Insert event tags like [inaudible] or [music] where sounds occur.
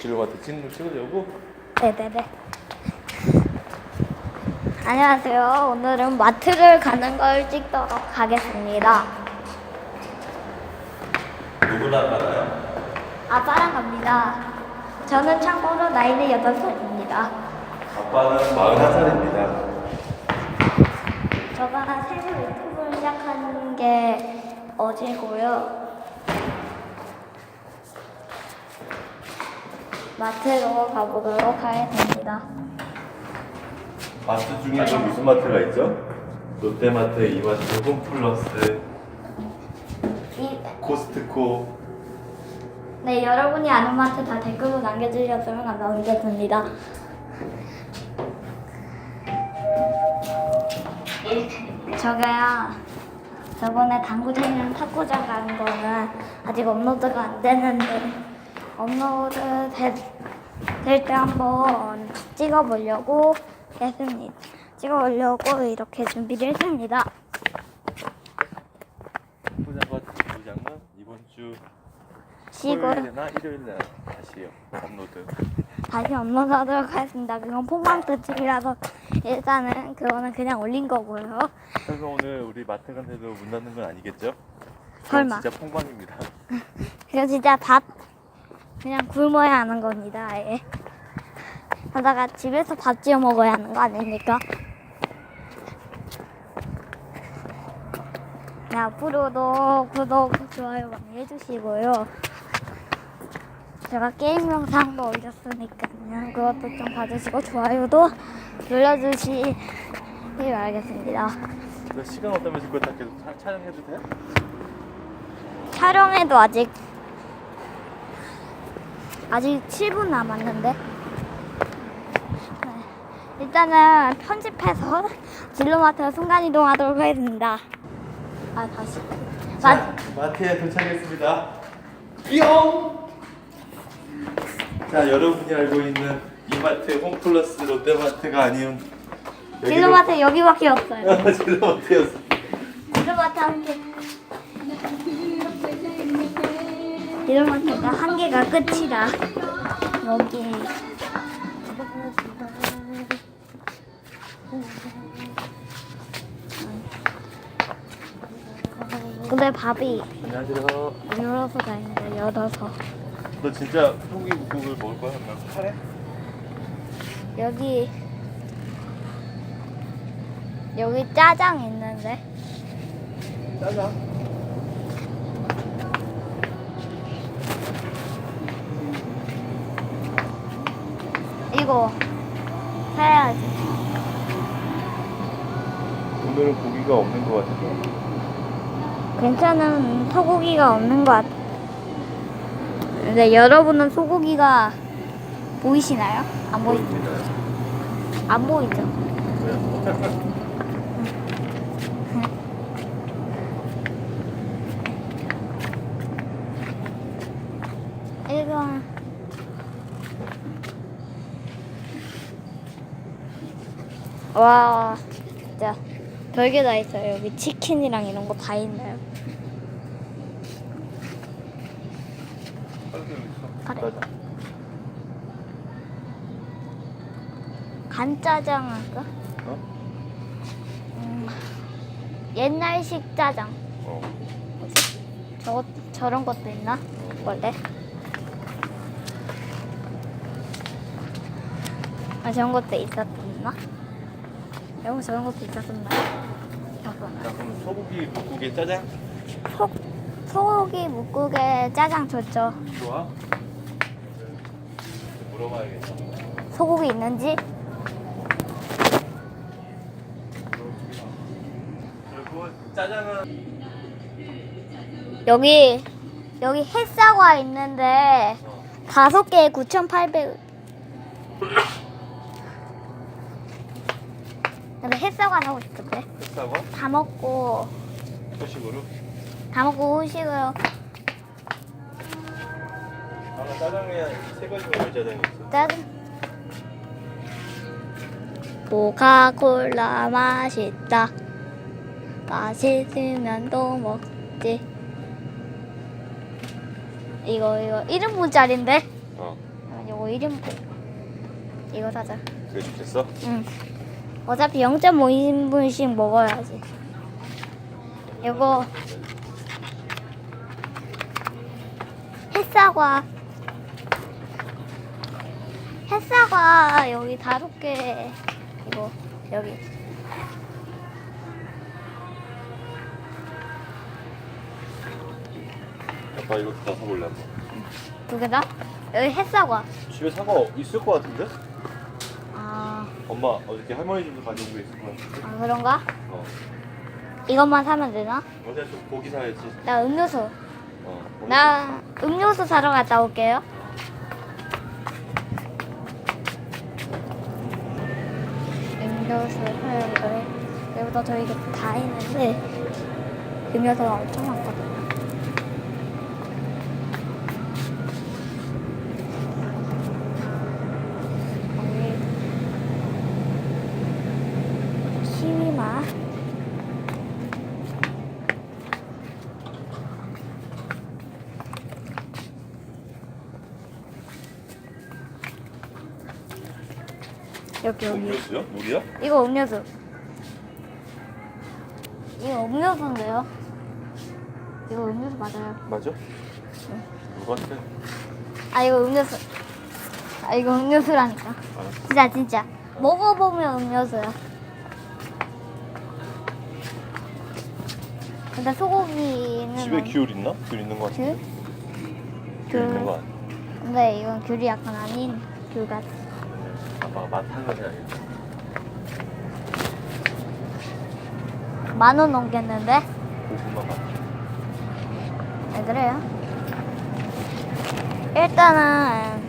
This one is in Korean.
진로마트 찍는 찍으려고? 네네네. 안녕하세요. 오늘은 마트를 가는 걸 찍도록 하겠습니다. 누구랑 가나요? 아빠랑 갑니다. 저는 참고로 나이는 8살입니다. 아빠는 41살입니다. 제가 새로 유튜브를 시작한 게 어제고요. 마트로 가보도록 하겠습니다. 마트 중에도 무슨 마트가 있죠? 롯데마트, 이마트, 홈플러스, 이, 코스트코. 네, 여러분이 아는 마트 다 댓글로 남겨주셨으면 감사하겠습니다. 저가요, 저번에 당구장이랑 탁구장 가는 거는 아직 업로드가 안 됐는데, 업로드 될 때 한번 찍어보려고 했습니다. 찍어보려고 이렇게 준비를 했습니다. 부장과 부장은 이번 주 시골. 토요일이나 일요일날 다시 업로드. 다시 업로드하도록 하겠습니다. 그건 포망 특집이라서 일단은 그거는 그냥 올린 거고요. 그래서 오늘 우리 마트 간데도 문 닫는 건 아니겠죠? 설마. 진짜 폭망입니다. [laughs] 그거 진짜 밥 그냥 굶어야 하는 겁니다. 아예. 하다가 집에서 밥 지어 먹어야 하는 거 아닙니까? 네, 앞으로도 구독, 좋아요 많이 해주시고요. 제가 게임 영상도 올렸으니까요. 그것도 좀 봐주시고 좋아요도 눌러주시길 바라겠습니다. 너 시간 없다면서 그거 다 계속 차- 촬영해도 돼? 촬영에도 아직 아직 7분 남았는데 네. 일단은 편집해서 [laughs] 진로마트 순간 이동하도록 하겠습니다. 아 다시 마, 자, 마 트에 도착했습니다. 뿅! 자, 여러분이 알고 있는 이마트, 홈플러스, 롯데마트가 아닌 진로마트 여기밖에 없어요. [laughs] 여기로 진로마트였어. 진로마트 한 개. 진로마트가 한 개가 끝이라 여기 근데 밥이 안녕하세요. 열어서 다닌다 열어서 너 진짜 소고기 국을 먹을 거야? 그냥 카레? 여기 여기 짜장 있는데 짜장. 이거 사야지 오늘은 고기가 없는 것 같은데. 괜찮은 소고기가 없는 것 같아 근데 여러분은 소고기가 보이시나요? 안 보이 안 보이죠? 이건 와 진짜 별게 다 있어요 여기 치킨이랑 이런 거 다 있나요? 카레. 짜장. 간짜장 할까? 어? 음, 옛날식 짜장 어. 저것 저런 것도 있나? 원래? 아 저런 것도 있었나? 여기 저런 것도 있었었나요? 잠깐만. 그럼 소고기 묵국에 짜장? 소, 소고기 묵국에 짜장 줬죠. 좋아? 물어봐야겠다. 소고기 있는지? 그리고 짜장은 여기 여기 햇사과 있는데 어. 다섯 개에 9,800. 근데 햇사과 사고 싶은데 흑사과? 다 먹고 소식으로? 다 먹고 후식으로 아마 짜장면 세 가지 먹을 짜장이 있어. 짜증. 코카콜라 맛있다. 맛있으면 또 먹지. 이거 이거 1인분짜리인데 어. 요거 1인분. 이거 사자. 그게 좋겠어? 응. 어차피 0.5인분씩 먹어야지. 요거 햇사과. 햇사과 여기 다섯 개. 이거 여기. 아빠 이거 다 사볼래 한번 두 개다? 여기 햇사과. 집에 사과 있을 것 같은데? 아, 엄마 어저께 할머니 집에서 가져온 게 있을 것 같은데 아 그런가? 어 이것만 사면 되나? 어제 좀 고기 사야지 나 음료수. 어 오늘 나 음료수 사러 갔다 올게요. 음료수 사러 여기다 저희 다 있는데 음료수가 엄청 많거든요. 여기 키위맛 여기 여기 음료수요? 물이야? 이거 음료수. 이거 음료수인데요? 이거 음료수 맞아요. 맞아? 누구한테? 아 이거 음료수. 아 이거 음료수라니까. 알았어 진짜 진짜. 먹어보면 음료수야. 근데 소고기는 집에 안- 귤 있나? 귤 있는 거 같은데 귤? 귤 있는 거 귤. 아니야? 근데 이건 귤이 약간 아닌 귤 같아. 아빠가 맛한 거 해야겠다 만원 넘겠는데? 고구마 맛 왜 그래요? 일단은